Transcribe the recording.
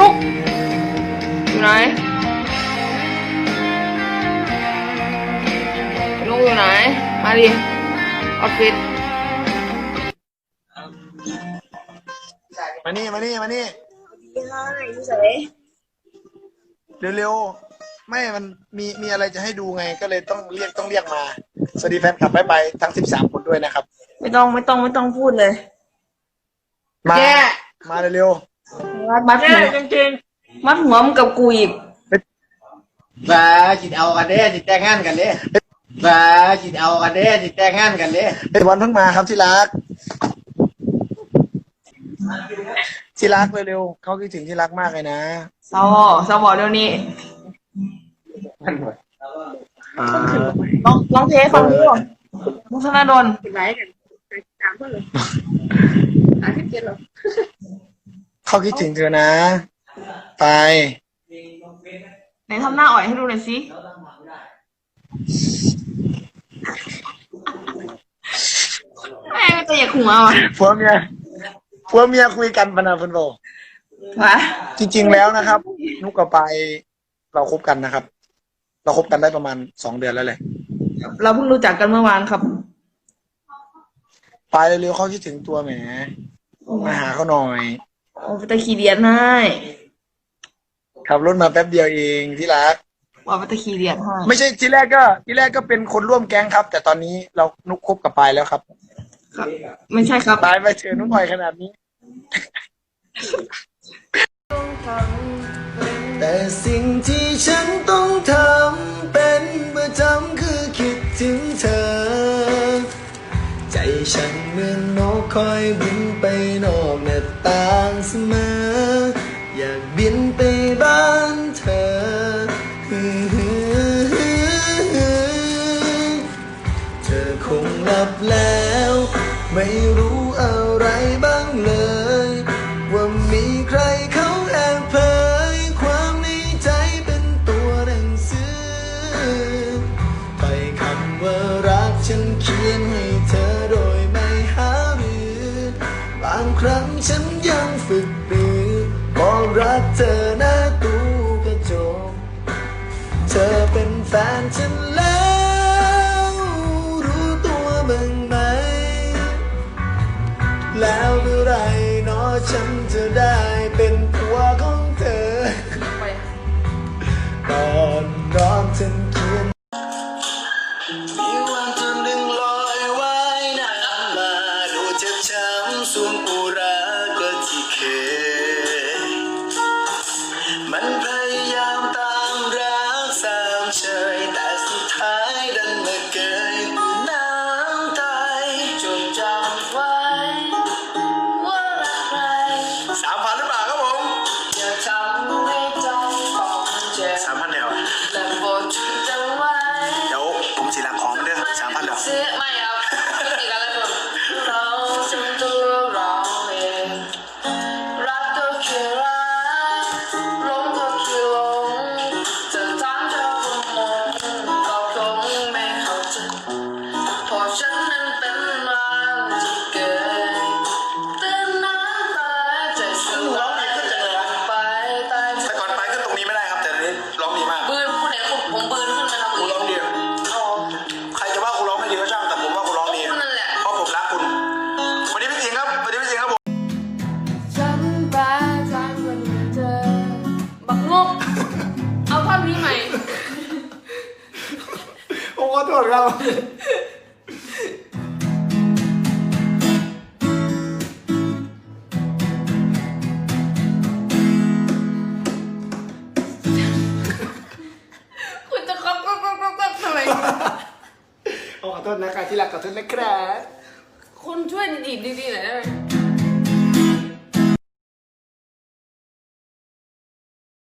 นุกอยู่ไหนนุกอยู่ไหน มาดิออฟฟิศมานี่มานี่มานี่สวยเร็วๆ ไม่ มันมีมีอะไรจะให้ดูไง ก็เลยต้องเรียกต้องเรียกมา สวัสดีแฟนคลับไปไปทั้งสิบสามคนด้วยนะครับ ไม่ต้องไม่ต้องไม่ต้องพูดเลย มาแย่มาเร็ว มัดมัดหัวมัดหัวมึงกับกูอีก và chị ao กันเด้ chị แต่งงานกันเด้ và chị ao กันเด้ chị แต่งงานกันเด้ๆเป็นวันเพิ่งมาครับที่รักที่รักเร็วๆเขาคิดถึงที่รักมากเลยนะสวสวเดี๋ยวนี้อ่าลองลองเทสฟังดูมุธนาดลเป็นไรกันสามคนเลยสามสิบเจ็ดหรอ เขาคิดถึงเธอนะ ไป ไหนทำหน้าอ่อยให้ดูหน่อยสิแม่งจะอยากหัวว่ะผัวเมียผัวเมียคุยกันปะนะคุณโบวะจริง ๆ แล้วนะครับ นุกกับไปายเราคบกันนะครับ เราคบกันได้ประมาณสองเดือนแล้วแหละเราเพิ่งรู้จักกันเมื่อวานครับ ไปเร็วๆเขาคิดถึงตัวแหมมาหาเขาหน่อย โอ้ไปตะขี่เดียนให้ขับรถมาแป๊บเดียวเองที่รัก ว่าไปตะขี่เดียนให้ไม่ใช่ทีแรกก็ทีแรกก็เป็นคนร่วมแก๊งครับ แต่ตอนนี้เรานุกคบกับปายแล้วครับครับไม่ใช่ครับปายไปเจอนุกอ่อยขนาดนี้ แต่สิ่งที่ฉันต้องทำเป็นประจำคือคิดถึงเธอ ใจฉันเหมือนนกคอยบินไปนอกหน้าต่าง เสมอ อยากบินไปบ้านเธอ เธอคงหลับแล้ว ไม่รู้อะไรบ้างเลย ว่ามีใครเขาแอบเผย ความในใจเป็นตัวหนังสือถ้อยคำว่ารักฉันเขียนให้เธอโดยไม่หารือ บางครั้งฉัน กรักเธอหน้าตู้กระจก เธอเป็นแฟนฉันแล้ว รู้ตัวบ้างไหม แล้วเมื่อไหรเนอฉันจะได้เป็นผัวของเธอ ตอนน้องฉัน ขอโทษครับคุณจะก๊อกก๊อกก๊อกก๊อกก๊อกทำไมผมขอโทษนะครับที่รักขอโทษนะครับ คุณช่วยดีดดีๆหน่อยได้ไหม